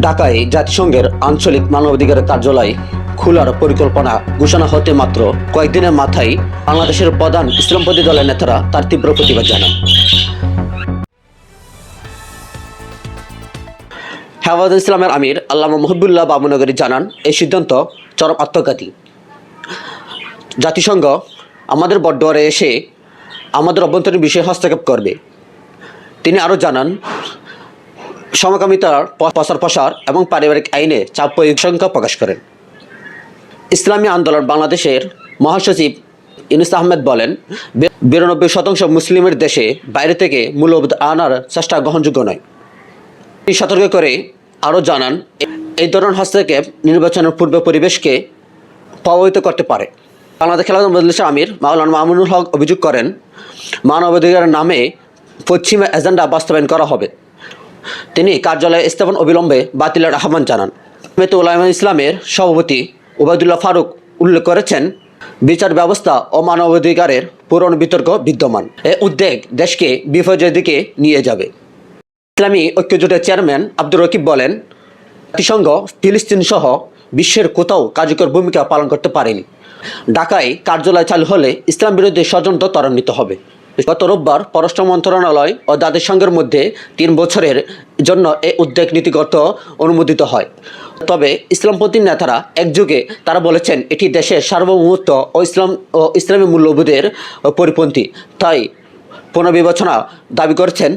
ঢাকায় জাতিসংঘের আঞ্চলিক মানবাধিকার কার্যালয় খোলার পরিকল্পনা ঘোষণা হতে মাত্র কয়েকদিনের মাথায় বাংলাদেশের প্রধান ইসলামপন্থী দলের নেতারা তার তীব্র প্রতিবাদ জানান। হেফাজত ইসলামের আমির আল্লামা মহবুল্লাহ বাবুনগরী জানান এই সিদ্ধান্ত চরম আত্মঘাতী। জাতিসংঘ আমাদের বড্ডোয়ারে এসে আমাদের অভ্যন্তরীণ বিষয়ে হস্তক্ষেপ করবে। তিনি আরও জানান সমকামিতার প- প্রসার প্রসার এবং পারিবারিক আইনে চাপ প্রয়োগ সংখ্যা প্রকাশ করেন। ইসলামী আন্দোলন বাংলাদেশের মহাসচিব ইউনুস আহমেদ বলেন বিরানব্বই শতাংশ মুসলিমের দেশে বাইরে থেকে মূল্যবোধ আনার চেষ্টা গ্রহণযোগ্য নয়। তিনি সতর্ক করে আরও জানান, এই ধরনের হস্তক্ষেপ নির্বাচনের পূর্ব পরিবেশকে প্রভাবিত করতে পারে। বাংলাদেশ খেলাধুলা মজলিসের আমির মাওলানা মামুনুল হক অভিযোগ করেন, মানবাধিকারের নামে পশ্চিমা এজেন্ডা বাস্তবায়ন করা হবে। তিনি কার্যালয়ে স্থাপন অবিলম্বে বাতিলের আহ্বান জানান। মেতে ইসলামের সভাপতি ওবায়দুল্লাহ ফারুক উল্লেখ করেছেন, বিচার ব্যবস্থা ও মানবাধিকারের পুরনো বিতর্ক বিদ্যমান। এ উদ্বেগ দেশকে বিপর্যয়ের দিকে নিয়ে যাবে। ইসলামী ঐক্যজোটের চেয়ারম্যান আব্দুর রকিব বলেন, জাতিসংঘ, ফিলিস্তিন সহ বিশ্বের কোথাও কার্যকর ভূমিকা পালন করতে পারেনি। ঢাকায় কার্যালয় চালু হলে ইসলাম বিরোধী ষড়যন্ত্র ত্বরান্বিত হবে। গত রোববার পররাষ্ট্র মন্ত্রণালয় ও জাতিসংঘের মধ্যে তিন বছরের জন্য এই উদ্যোগ নীতিগত অনুমোদিত হয়। তবে ইসলামপন্থী নেতারা একযোগে তারা বলেছেন, এটি দেশের সার্বভৌমত্ব ও ইসলাম ও ইসলামী মূল্যবোধের পরিপন্থী। তাই পুনর্বিবেচনা দাবি করেছেন